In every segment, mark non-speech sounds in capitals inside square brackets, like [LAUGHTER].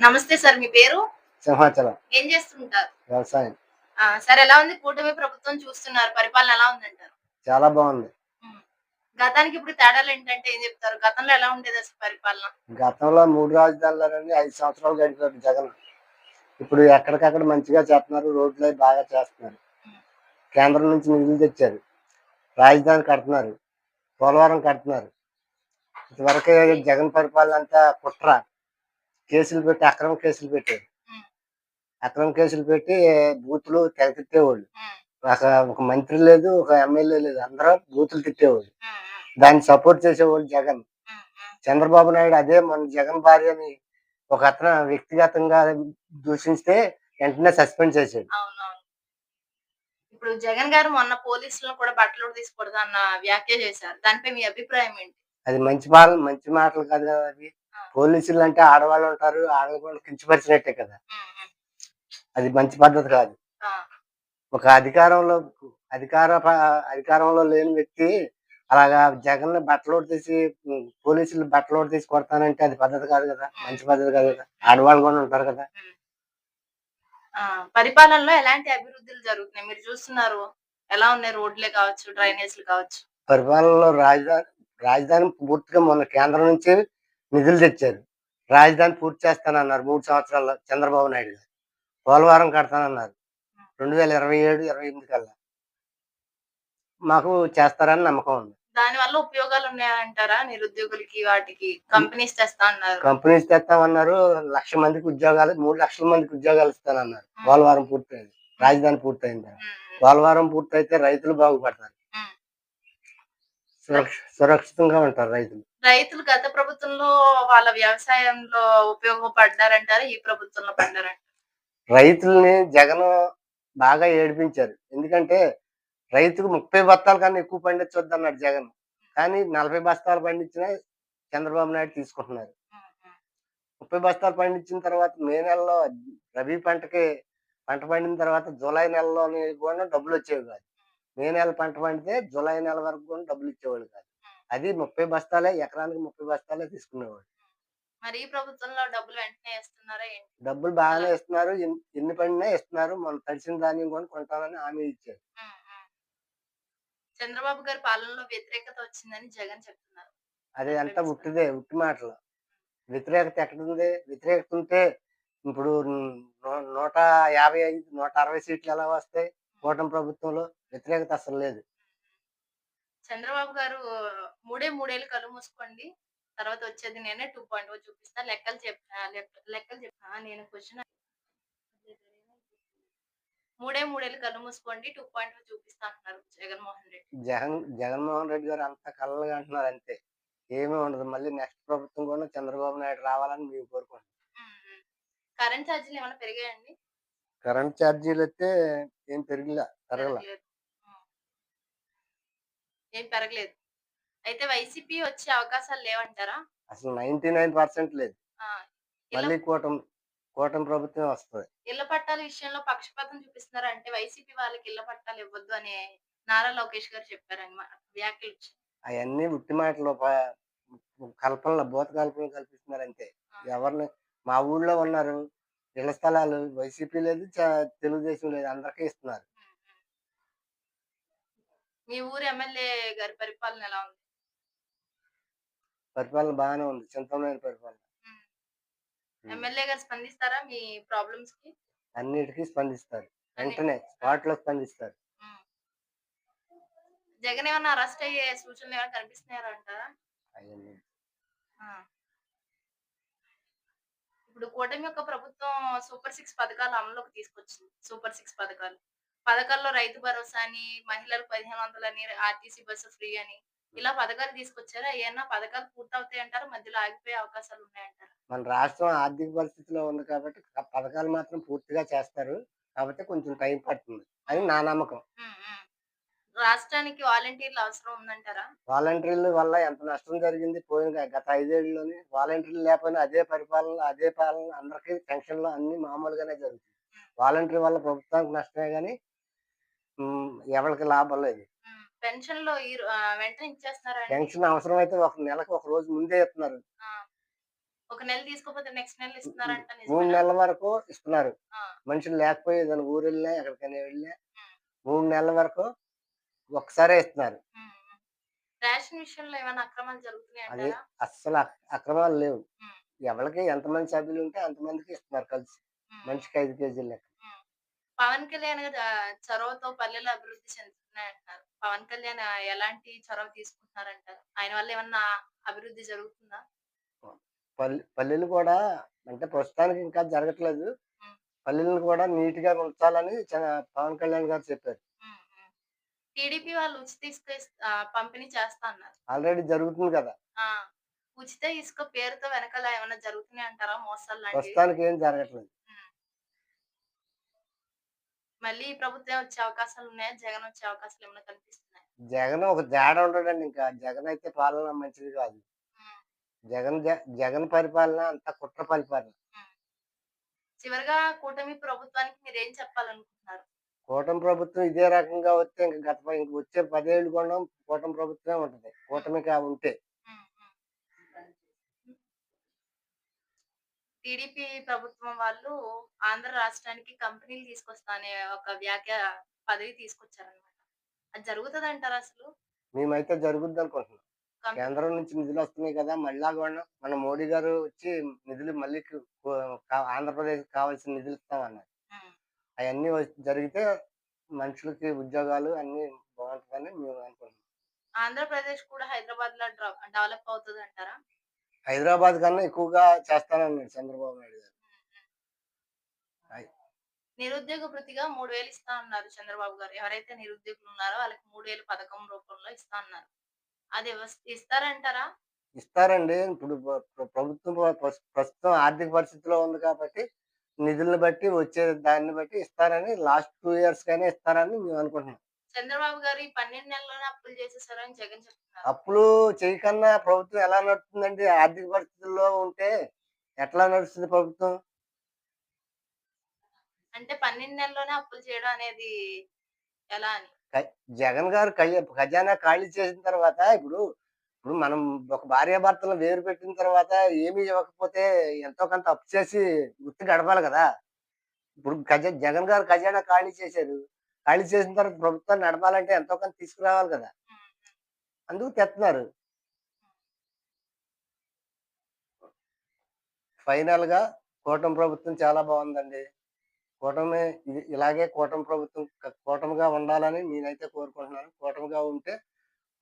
నమస్తే సార్ మీ పేరు? సింహాచలం. ఏం చేస్తుంటారు? వ్యవసాయం. ఆ, సార్ ఎలా ఉంది? కూటమి ప్రభుత్వం చూస్తున్నారు పరిపాలన ఎలా ఉందంటారు? చాలా బాగుంది. గతానికి ఇప్పుడు తేడాలు ఏంటంటే ఏం చెప్తారు? గతంలో ఎలా ఉండేది అసలు పరిపాలన? గతంలో మూడు రాజధానులని ఐదు సంవత్సరాలు గడిపారు జగన్. ఇప్పుడు ఎక్కడికక్కడ మంచిగా చేస్తున్నారు రోడ్లు బాగా చేస్తున్నారు. కేంద్రం నుంచి నిధులు తెచ్చారు. రాజధాని కడుతున్నారు. పోలవరం కడుతున్నారు. ఇంతవరకే జగన్ పరిపాలన అంతా కుట్ర. కేసులు పెట్టి అక్రమ కేసులు పెట్టారు. అక్రమ కేసులు పెట్టి బూతులు తెగ తిట్టేవాళ్ళు ఉమ్, ఒక ఒక మంత్రి లేదు ఒక ఎమ్మెల్యే లేదు అందరూ బూతులు తిట్టేవాళ్ళు. దాన్ని సపోర్ట్ చేసేవాళ్ళు జగన్. చంద్రబాబు నాయుడు అదే మన జగన్ భార్యని ఒక అతను వ్యక్తిగతంగా దూషిస్తే వెంటనే సస్పెండ్ చేశాడు ఇప్పుడు జగన్ గారు మొన్న పోలీసులను కూడా బట్టలు తీసుకోకూడదు అన్న వ్యాఖ్య చేశారు. దానిపై మీ అభిప్రాయం ఏంటి? అది మంచి పాలన మంచి మాటలు కాదు కదా అవి. పోలీసులు అంటే ఆడవాళ్ళు ఉంటారు ఆడవాళ్ళు కించపరిచినట్టే కదా. అది మంచి పద్ధతి కాదు. ఒక అధికారంలో అధికార అధికారంలో లేని వ్యక్తి అలాగా జగన్ బట్టలు తీసి పోలీసులు బట్టలు తీసి కొడతానంటే అది పద్ధతి కాదు కదా. మంచి పద్ధతి కాదు కదా. ఆడవాళ్ళు కూడా ఉంటారు కదా. పరిపాలనలో ఎలాంటి అభివృద్ధులు జరుగుతున్నాయి? మీరు చూస్తున్నారు. ఎలా ఉన్నాయి రోడ్లే కావచ్చు డ్రైనేజీలు కావచ్చు? పరిపాలనలో రాజధాని రాజధాని పూర్తిగా మొన్న కేంద్రం నుంచి నిధులు తెచ్చారు. రాజధాని పూర్తి చేస్తానన్నారు మూడు సంవత్సరాల్లో చంద్రబాబు నాయుడు గారు. పోలవరం కడతానన్నారు. రెండు వేల ఇరవై ఏడు ఇరవై ఎనిమిది కల్లా. మాకు చేస్తారని నమ్మకం ఉంది. దాని వల్ల ఉపయోగాలు ఉన్నాయంటారా? నిరుద్యోగులకి వాటికి కంపెనీస్ తెస్తా అన్నారు కంపెనీస్ తెస్తామన్నారు. లక్ష మందికి ఉద్యోగాలు మూడు లక్షల మందికి ఉద్యోగాలు ఇస్తానన్నారు. పోలవరం పూర్తయింది. రాజధాని పూర్తయింది పోలవరం పూర్తయితే రైతులు బాగుపడతారు. సురక్షితంగా ఉంటారు రైతులు. రైతులు గత ప్రభుత్వంలో వాళ్ళ వ్యవసాయంలో ఉపయోగపడ్డారంటారా? ఈ ప్రభుత్వంలో పడ్డారంటారా? రైతుల్ని జగన్ బాగా ఏడిపించారు. ఎందుకంటే రైతుకు ముప్పై బస్తాల కన్నా ఎక్కువ పండించొద్దు అన్నాడు జగన్. కానీ నలభై బస్తాలు పండించిన చంద్రబాబు నాయుడు తీసుకుంటున్నారు. ముప్పై బస్తాలు పండించిన తర్వాత మే నెలలో రబీ పంటకి పంట పండిన తర్వాత జూలై నెలలోని కూడా డబ్బులు వచ్చేవి కాదు. మే నెల పంట పండితే జూలై నెల వరకు కూడా డబ్బులు ఇచ్చేవాళ్ళు కాదు. అది ముప్పై బస్తాలే ఎకరానికి ముప్పై బస్తాలే తీసుకునేవాడు. మరి ప్రభుత్వంలో డబ్బులు వెంటనే ఇస్తున్నారా ఏంటి? డబ్బులు బాగానే ఇస్తున్నారు ఎన్ని- ఎన్ని పండినా ఇస్తున్నారు మన తడిసిన ధాన్యం కూడా కొంటామని హామీ ఇచ్చారు. ఉమ్, ఉమ్. చంద్రబాబు గారి పాలనలో వ్యతిరేకత వచ్చిందని జగన్ చెప్తున్నారు. అది అంతా ఉట్టిదే ఉట్టి మాటలు. వ్యతిరేకత ఎక్కడుంది? వ్యతిరేకత ఉంటే ఇప్పుడు నూ- నూట యాభై ఐదు నూట అరవై సీట్లు ఎలా వస్తాయి? కూటమి ప్రభుత్వంలో వ్యతిరేకత అసలు లేదు. చంద్రబాబు గారు మూడే మూడేళ్ళు కళ్ళు మూసుకోండి. తర్వాత వచ్చేది నేనే టూ పాయింట్ చూపిస్తా. లెక్కలు చెప్ లెక్కలు చెప్తా నేను క్వశ్చన్ మూడే మూడేళ్ళు కళ్ళు మూసుకోండి టూ పాయింట్ చూపిస్తా అంటున్నారు జగన్మోహన్ రెడ్డి. జగన్ జగన్మోహన్ రెడ్డి గారు అంత కళ్ళగా అంటున్నారు అంతే. ఏమీ ఉండదు. మళ్ళీ నెక్స్ట్ ప్రభుత్వం కూడా చంద్రబాబు నాయుడు రావాలని మేము కోరుకుంటున్నాం. కరెంట్ ఛార్జీలు ఏమైనా పెరిగాయండి? కరెంట్ ఛార్జీలు అయితే ఏం పెరిగిలా పెరగల. పెరగలేదు. ఏం పెరగలేదు. అయితే వైసీపీ వచ్చే అవకాశాలు లేవంటారా? అసలు నైన్టీ నైన్ పర్సెంట్ లేదు. ఆ, ఇళ్ళ మళ్ళీ కూటమి కూటమి ప్రభుత్వం వస్తుంది. ఇళ్ళ పట్టాల విషయంలో పక్షపాతం చూపిస్తున్నారు అంటే వైసీపీ వాళ్ళకి ఇళ్ళ పట్టాలు ఇవ్వద్దు అని నారా లోకేష్ గారు చెప్పారు అన్నమాట వ్యాఖ్యలు. అవన్నీ ఉట్టి మాటలు ప- కల్పనలు భూత కల్పనలు కల్పిస్తున్నారు అంతే ఎవరిని మా ఊళ్ళో ఉన్నారు ఇళ్ళ స్థలాలు వైసీపీ లేదు చ- తెలుగుదేశం లేదు అందరికీ ఇస్తున్నారు. మీ ఊరు ఎమ్మెల్యే గారి పరిపాలన ఎలా ఉంది? పరిపాలన బాగానే ఉంది. చింతమైన పరిపాలన. ఎమ్మెల్యే గారు స్పందిస్తారా మీ ప్రాబ్లమ్స్కి? అన్నిటికీ స్పందిస్తారు. వెంటనే స్పాట్లో స్పందిస్తారు. జగన్ ఏమైనా అరెస్ట్ అయ్యే సూచనలు ఏమైనా కనిపిస్తున్నాయా అంటారా. ఇప్పుడు కూటమి యొక్క ప్రభుత్వం సూపర్ సిక్స్ పథకాలు అమలులోకి తీసుకొచ్చింది. సూపర్ సిక్స్ పథకాలు. పథకాల్లో రైతు భరోసా అని మహిళలకు పదిహేను వందలని ఆర్టీసీ బస్సు ఫ్రీ అని ఇలా పథకాలు తీసుకొచ్చారా? ఏమన్నా పథకాలు పూర్తవుతాయి అంటారా? మధ్యలో ఆగిపోయే అవకాశాలు ఉన్నాయంటారా? మన రాష్ట్రం ఆర్థిక పరిస్థితిలో ఉంది కాబట్టి పథకాలు మాత్రం పూర్తిగా చేస్తారు. కాబట్టి కొంచెం టైం పడుతుంది అని నా నమ్మకం. రాష్ట్రానికి వాలంటీర్లు అవసరం ఉందంటారా? వాలంటీర్ల వల్ల ఎంత నష్టం జరిగింది? పోయిన గత ఐదేళ్ళలోని వాలంటీర్లు లేకపోయినా అదే పరిపాలన అదే పాలన అందరికీ పెన్షన్లు అన్ని మామూలుగానే జరుగుతుంది వాలంటీర్ వల్ల ప్రభుత్వానికి నష్టమే కానీ ఎవరికి లాభం లేదు. పెన్షన్లో వెంటనే ఇచ్చేస్తున్నారా? పెన్షన్ అవసరం అయితే ఒక నెలకు ఒక రోజు ముందే ఇస్తున్నారు. ఒక నెల తీసుకోపోతే నెక్స్ట్ నెల ఇస్తున్నారంట మూడు? నెలల వరకు ఇస్తున్నారు. మనుషులు లేకపోయి ఏదైనా ఊరు వెళ్ళినా ఎక్కడికైనా వెళ్ళినా మూడు నెలల వరకు ఒకసారే ఇస్తున్నారు. రేషన్ విషయంలో ఏమైనా అక్రమాలు జరుగుతున్నాయి అది అస్సలు అక్- అక్రమాలు లేవు. ఎవరికి ఎంతమంది సభ్యులు ఉంటే అంతమందికి ఇస్తున్నారు కలిసి. మనిషికి ఐదు కేజీలు లెక్క. పవన్ కళ్యాణ్ చొరవతో పల్లెలు అభివృద్ధి చెందుతున్నాయి అంటారు పవన్ కళ్యాణ్ ఎలాంటి చొరవ తీసుకుంటున్నారంటారు? ఆయన వల్ల ఏమన్నా అభివృద్ధి జరుగుతుందా? పల్లె పల్లెలు కూడా అంటే ప్రస్తుతానికి ఇంకా జరగట్లేదు. పల్లెలను కూడా నీట్గా ఉంచాలని పవన్ కళ్యాణ్ గారు చెప్పారు. టీడీపీ వాళ్ళు ఉచిత ఇసుక పంపిణీ చేస్తా అన్నారు. ఆల్రెడీ జరుగుతుంది కదా. ఉచిత ఇసుక పేరుతో వెనకాల ఏమైనా జరుగుతున్నాయి అంటారా మోసాలు ప్రస్తుతానికి ఏం జరగట్లేదు. మళ్ళీ ప్రభుత్వం వచ్చే అవకాశాలు ఉన్నాయా? జగన్ వచ్చే అవకాశాలు ఏమైనా కనిపిస్తున్నాయి? జగన్ ఒక జాడ ఉండడండి ఇంకా జగన్ అయితే పాలన మంచిది కాదు. జగన్ జగన్ పరిపాలన అంత కుట్ర పరిపాలన. చివరిగా కూటమి ప్రభుత్వానికి మీరు ఏం చెప్పాలనుకుంటున్నారు? కూటమి ప్రభుత్వం ఇదే రకంగా వస్తే ఇంకా గత ఇంక వచ్చే పదేళ్ళు కూడా కూటమి ప్రభుత్వమే ఉంటది. కూటమికి ఆ ఉంటే. టీడీపీ ప్రభుత్వం వాళ్ళు ఆంధ్ర రాష్ట్రానికి కంపెనీలు తీసుకొస్తా అనే ఒక వ్యాఖ్య పదవి తీసుకొచ్చారనమాట అది జరుగుతుంది అంటారా అసలు? మేమైతే జరుగుద్ది అనుకుంటున్నాం. కేంద్రం నుంచి నిధులు వస్తున్నాయి కదా మళ్ళా కూడా మన మోడీ గారు వచ్చి నిధులు మళ్ళీ ఆంధ్రప్రదేశ్ కావాల్సిన నిధులు ఇస్తామన్నారు అవన్నీ జరిగితే మనుషులకి ఉద్యోగాలు అన్ని బాగుంటుందని మేము అనుకుంటున్నాం. ఆంధ్రప్రదేశ్ కూడా హైదరాబాద్లో డెవలప్ అవుతుంది అంటారా హైదరాబాద్ కన్నా ఎక్కువగా చేస్తానన్నాడు చంద్రబాబు నాయుడు గారు. నిరుద్యోగ భృతిగా మూడు వేలు ఇస్తా అన్నారు చంద్రబాబు గారు. ఎవరైతే నిరుద్యోగులు ఉన్నారో వాళ్ళకి మూడు వేలు పథకం రూపంలో ఇస్తా అన్నారు. అది ఇస్తారంటారా? ఇస్తారండి. ఇప్పుడు ప్ర- ప్ర- ప్రభుత్వం ప్ర- ప్రస్తుతం ఆర్థిక పరిస్థితిలో ఉంది కాబట్టి నిధులను బట్టి వచ్చే దాన్ని బట్టి ఇస్తారని లాస్ట్ టూ ఇయర్స్ గానే ఇస్తారని మేము అనుకుంటున్నాం. చంద్రబాబు గారు ఈ పన్నెండు నెలల్లోనే అప్పులు చేసేసారని జగన్ చెప్తున్నారు. అప్పులు చేయకన్నా ప్రభుత్వం ఎలా నడుస్తుందండి? ఆర్థిక పరిస్థితుల్లో ఉంటే ఎట్లా నడుస్తుంది ప్రభుత్వం? అంటే పన్నెండు నెలల్లోనే అప్పులు చేయడం అనేది ఎలా అని? జగన్ గారు ఖజానా ఖాళీ చేసిన తర్వాత ఇప్పుడు ఇప్పుడు మనం ఒక భార్యాభర్తలు వేరు పెట్టిన తర్వాత ఏమీ ఇవ్వకపోతే ఎంతో కొంత అప్పు చేసి గుర్తు గడపాలి కదా? ఇప్పుడు ఖజ జగన్ గారు ఖజానా ఖాళీ చేశారు. ఖాళీ చేసిన తర్వాత ప్రభుత్వాన్ని నడపాలంటే ఎంతో కొంత తీసుకురావాలి కదా. అందుకు తెస్తున్నారు ఫైనల్గా కూటమి ప్రభుత్వం చాలా బాగుందండి. కూటమి ఇలాగే కూటమి ప్రభుత్వం కూటమిగా ఉండాలని నేనైతే కోరుకుంటున్నాను. కూటమిగా ఉంటే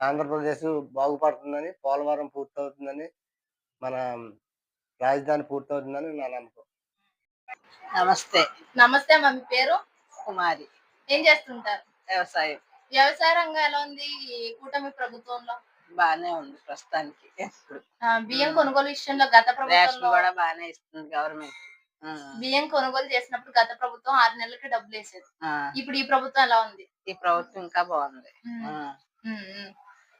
ఆంధ్రప్రదేశ్ బాగుపడుతుందని పోలవరం పూర్తవుతుందని మన రాజధాని పూర్తవుతుందని నా నమ్మకం. నమస్తే. నమస్తే మీ పేరు? కుమారి. ఏం చేస్తుంటారు? వ్యవసాయం. వ్యవసాయ రంగం ఎలా ఉంది ఈ కూటమి ప్రభుత్వంలో? బానే ఉంది ప్రస్తుతానికి. ఆ, బియ్యం కొనుగోలు విషయంలో గత రేషన్ ప్రభుత్వంలో కూడా బానే ఇస్తుంది గవర్నమెంట్. బియ్యం కొనుగోలు చేసినప్పుడు గత ప్రభుత్వం ఆరు నెలలకి డబ్బులు వేసేది. ఇప్పుడు ఈ ప్రభుత్వం ఎలా ఉంది? ఈ ప్రభుత్వం ఇంకా బాగుంది. ఉమ్, ఆ. ఉమ్, ఉమ్.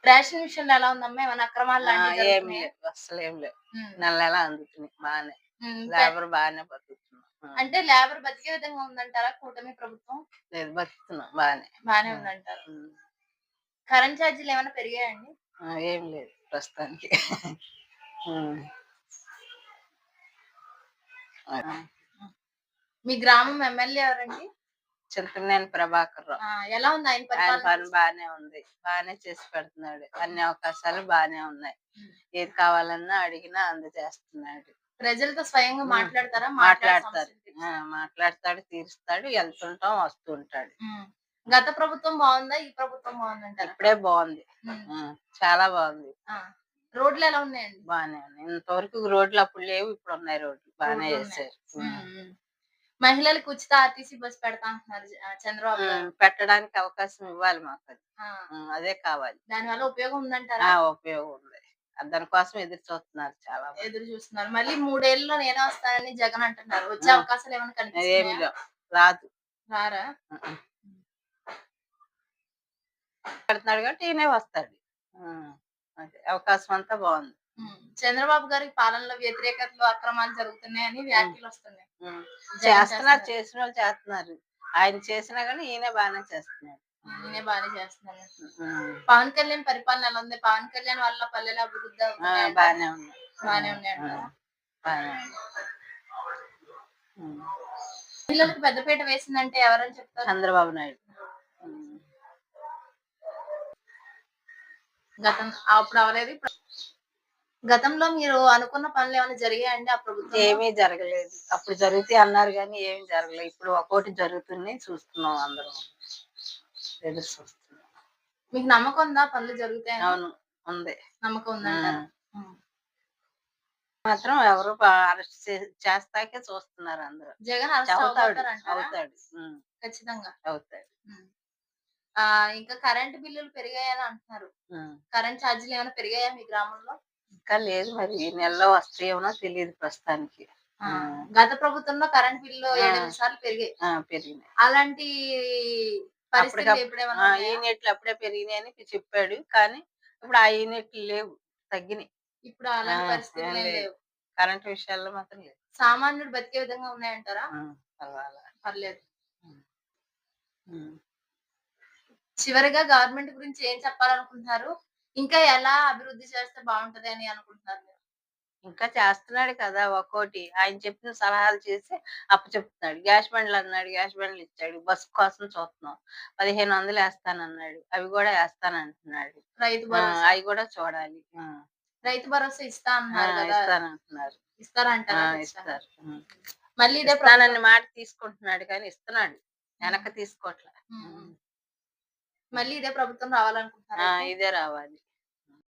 రేషన్ విషయంలో ఎలా ఉందమ్మా? ఏమైనా అక్రమాలు ఆ, లాంటివి ఏం జరుగుతున్నాయా? లేవు. అసలు ఏం లేవు. ఉమ్, నెల నెల అందుతున్నాయి. బానే. ఉమ్. లేబర్ బాగానే బతుకుతున్నాం ఆ. అంటే లేబర్ బతికే విధంగా ఉందంటారా కూటమి ప్రభుత్వం? లేదు బతుకుతున్నాం బానే. బానే ఉందంటారు. కరెంట్ ఛార్జీలు ఏమైనా పెరిగాయండి ఆ, ఏం లేదు ప్రస్తుతానికి. [LAUGHS] మీ గ్రామం ఎమ్మెల్యే ఎవరండి? చింతనేని ప్రభాకర్ రావు. ఆ, ఎలా ఉంది ఆయన ఆయన పరిపాలన? పని బానే ఉంది. బానే చేసి పెడుతున్నాడు. అన్ని అవకాశాలు బానే ఉన్నాయి. ఏది కావాలన్నా అడిగినా అందజేస్తున్నాడు. ప్రజలతో స్వయంగా. మాట్లాడతారా? మాట్లాడే మాట్లాడతారు. మాట్లాడతాడు తీరుస్తాడు వెళ్తుంటాం వస్తుంటాడు. గత ప్రభుత్వం బాగుందా? ఈ ప్రభుత్వం బాగుందంటారా? ఇప్పుడే బాగుంది. చాలా బాగుంది. రోడ్లు ఎలా ఉన్నాయండి? బానే ఉన్నాయి. ఇంతవరకు రోడ్లు అప్పుడు లేవు ఇప్పుడు ఉన్నాయి రోడ్లు. బానే. చేశారు. మహిళలకు ఉచిత ఆర్టీసీ బస్ పెడతా అంటున్నారు చంద్రబాబు పెట్టడానికి అవకాశం ఇవ్వాలి మాకు అది. కావాలి. దాని వల్ల ఉపయోగం ఉందంటారా? ఉపయోగం ఉంది. దానికోసం ఎదురు చూస్తున్నారు చాలా. ఎదురు చూస్తున్నారు. మళ్ళీ మూడేళ్ళలో నేనే వస్తానని జగన్ అంటున్నారు. వచ్చే. అవకాశాలు ఏమైనా ఏమి కనిపిస్తున్నాయా లేవు. రాదు. రారా. పెడుతున్నాడు కాబట్టి ఈయనే వస్తాడు. అవకాశం అంతా బాగుంది. చంద్రబాబు గారి పాలనలో వ్యతిరేకతలు అక్రమాలు జరుగుతున్నాయని వ్యాఖ్యలు వస్తున్నాయి. చేస్తున్నారు చేసిన వాళ్ళు చేస్తున్నారు. ఆయన చేసినా కానీ ఈయన బాగానే చేస్తున్నారు నేనే బాగానే చేస్తున్నాను. పవన్ కళ్యాణ్ పరిపాలన ఎలా ఉంది పవన్ కళ్యాణ్ వల్ల పల్లెల అభివృద్ధి. బాగానే ఉంది బాగానే. ఉమ్. మహిళలకు పెద్దపీట వేసిందంటే ఎవరని చెప్తారు చంద్రబాబు నాయుడు. గతం అప్పుడు ఇప్పుడు గతంలో మీరు అనుకున్న పనులు ఏమైనా జరిగాయండి ఆ ప్రభుత్వం ఏమీ జరగలేదు అప్పుడు జరుగుతాయి అన్నారు కానీ ఏమీ జరగలేదు ఇప్పుడు ఒక్కోటి జరుగుతున్నాయి చూస్తున్నాం అందరం ఎదురు చూస్తున్నాం మీకు నమ్మకం ఉందా? పనులు జరుగుతాయని? అవును ఉంది. నమ్మకం ఉమ్. మాత్రం ఎవరు అరెస్ట్ చేస్తాకే చూస్తున్నారు అందరూ. జగన్ అవుతాడు ఖచ్చితంగా. అవుతాడు. ఆ ఇంకా కరెంట్ బిల్లులు పెరిగాయని అంటున్నారు. కరెంట్ ఛార్జీలు ఏమైనా పెరిగాయా మీ గ్రామంలో? ఇంకా లేదు మరి ఈ నెలలో వస్తాయేమో తెలియదు ప్రస్తుతానికి. గత ప్రభుత్వంలో కరెంట్ బిల్లు. ఏడెనిమిది సార్లు పెరిగాయి. పెరిగినాయి. అలాంటి యూనిట్లు అప్పుడే పెరిగినాయి అని చెప్పాడు. కానీ ఇప్పుడు ఆ యూనిట్లు లేవు తగ్గినాయి. ఇప్పుడు అలాంటి పరిస్థితులు లేవు. కరెంట్ విషయాల్లో మాత్రం లేదు. సామాన్యుడు బతికే విధంగా ఉన్నాయంటారా? పర్లేదు. చివరిగా గవర్నమెంట్ గురించి ఏం చెప్పాలనుకుంటున్నారు? ఇంకా ఎలా అభివృద్ధి చేస్తే బాగుంటది అని అనుకుంటున్నారు? ఇంకా చేస్తున్నాడు కదా ఒక్కోటి. ఆయన చెప్పిన సలహాలు చేసి అప్పు చెప్తున్నాడు. గ్యాస్ బండ్లు అన్నాడు గ్యాస్ బండ్లు ఇచ్చాడు. బస్సు కోసం చూస్తున్నాం. పదిహేను వందలు వేస్తానన్నాడు. అవి కూడా వేస్తానంటున్నాడు. రైతు భరోసా. అవి కూడా చూడాలి. రైతు భరోసా ఇస్తా అన్నారు ఇస్తానంటున్నారు. ఆ, ఇస్తారంటారా ఖచ్చితంగా? ఇస్తారు. ఉమ్. మళ్ళీ ఇదే ఇస్తానని మాట తీసుకుంటున్నాడు కానీ ఇస్తున్నాడు. వెనక తీసుకోవట్లే. మళ్ళీ ఇదే ప్రభుత్వం రావాలనుకుంటున్నారు ఆ, ఇదే రావాలి.